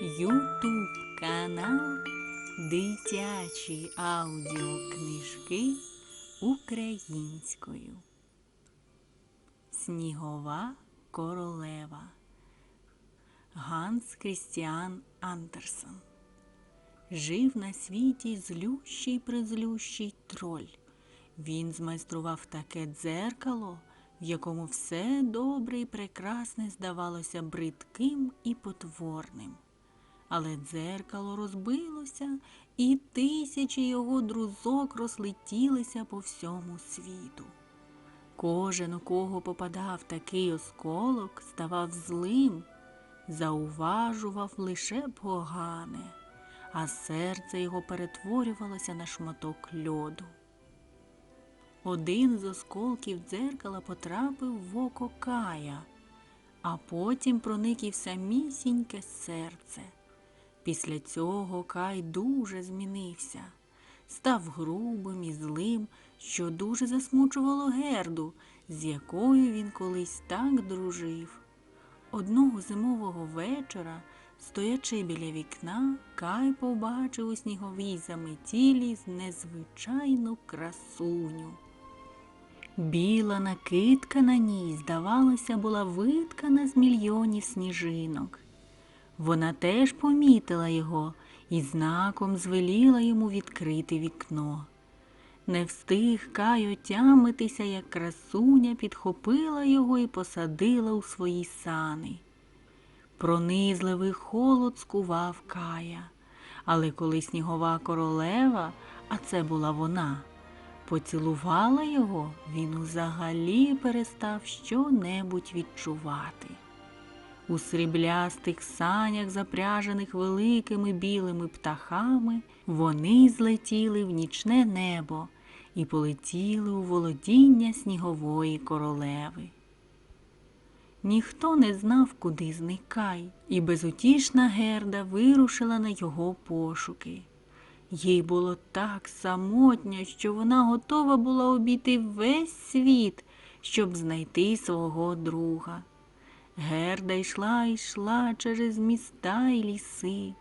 Ютуб канал Дитячі аудіокнижки українською. Снігова королева Ганс Крістіан Андерсон. Жив на світі злющий призлющий троль. Він змайстрував таке дзеркало, в якому все добре і прекрасне здавалося бридким і потворним. Але дзеркало розбилося, і тисячі його друзок розлетілися по всьому світу. Кожен, у кого попадав такий осколок, ставав злим, зауважував лише погане, а серце його перетворювалося на шматок льоду. Один з осколків дзеркала потрапив в око Кая, а потім проник і в самісіньке серце. Після цього Кай дуже змінився, став грубим і злим, що дуже засмучувало Герду, з якою він колись так дружив. Одного зимового вечора, стоячи біля вікна, Кай побачив у сніговій заметілі незвичайну красуню. Біла накидка на ній, здавалося, була виткана з мільйонів сніжинок. Вона теж помітила його і знаком звеліла йому відкрити вікно. Не встиг Кай отямитися, як красуня підхопила його і посадила у свої сани. Пронизливий холод скував Кая, але коли снігова королева, а це була вона, поцілувала його, він узагалі перестав щонебудь відчувати. У сріблястих санях, запряжених великими білими птахами, вони злетіли в нічне небо і полетіли у володіння снігової королеви. Ніхто не знав, куди зникай, і безутішна герда вирушила на його пошуки. Їй було так самотньо, що вона готова була обійти весь світ, щоб знайти свого друга. Герда йшла йшла через міста й ліси,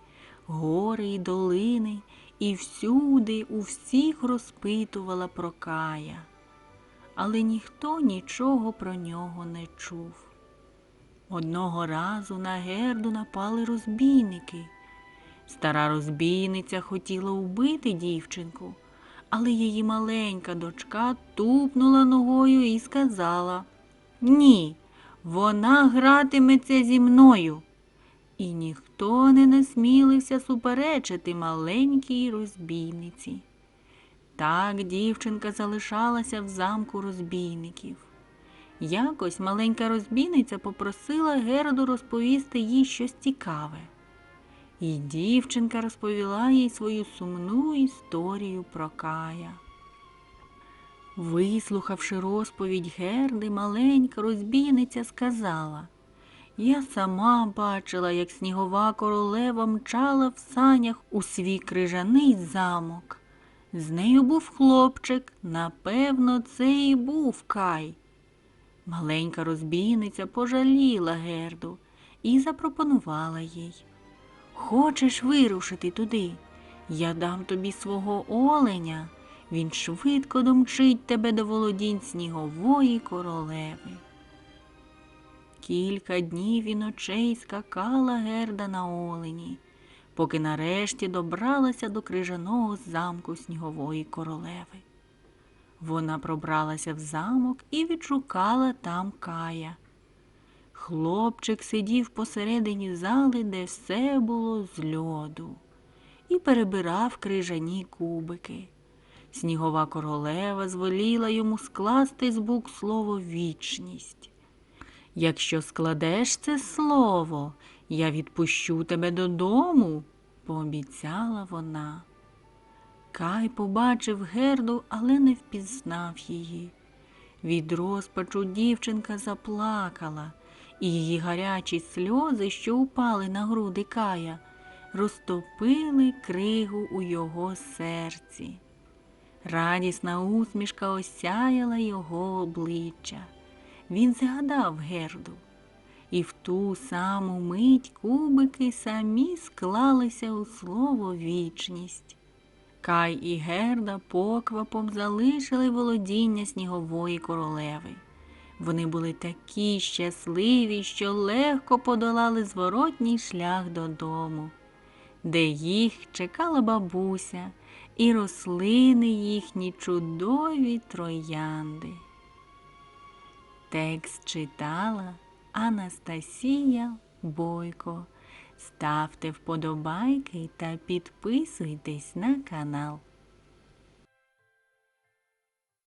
гори й долини, і всюди у всіх розпитувала про Кая. Але ніхто нічого про нього не чув. Одного разу на герду напали розбійники. Стара розбійниця хотіла вбити дівчинку, але її маленька дочка тупнула ногою і сказала Ні, вона гратиметься зі мною. І ніхто не насмілився суперечити маленькій розбійниці. Так дівчинка залишалася в замку розбійників. Якось маленька розбійниця попросила Герду розповісти їй щось цікаве. І дівчинка розповіла їй свою сумну історію про Кая. Вислухавши розповідь Герди, маленька розбійниця сказала Я сама бачила, як снігова королева мчала в санях у свій крижаний замок. З нею був хлопчик, напевно, це і був Кай. Маленька розбійниця пожаліла Герду і запропонувала їй. Хочеш вирушити туди? Я дам тобі свого оленя. Він швидко домчить тебе до володінь снігової королеви. Кілька днів і ночей скакала герда на олені, поки нарешті добралася до крижаного замку снігової королеви. Вона пробралася в замок і відшукала там Кая. Хлопчик сидів посередині зали, де все було з льоду, і перебирав крижані кубики. Снігова королева звеліла йому скласти з бук слово вічність. Якщо складеш це слово, я відпущу тебе додому, пообіцяла вона. Кай побачив герду, але не впізнав її. Від розпачу дівчинка заплакала, і її гарячі сльози, що упали на груди Кая, розтопили кригу у його серці. Радісна усмішка осяяла його обличчя. Він згадав Герду. і в ту саму мить кубики самі склалися у слово вічність. Кай і Герда поквапом залишили володіння снігової королеви. Вони були такі щасливі, що легко подолали зворотній шлях додому, де їх чекала бабуся і рослини їхні чудові троянди. Текст читала Анастасія Бойко. Ставте вподобайки та підписуйтесь на канал.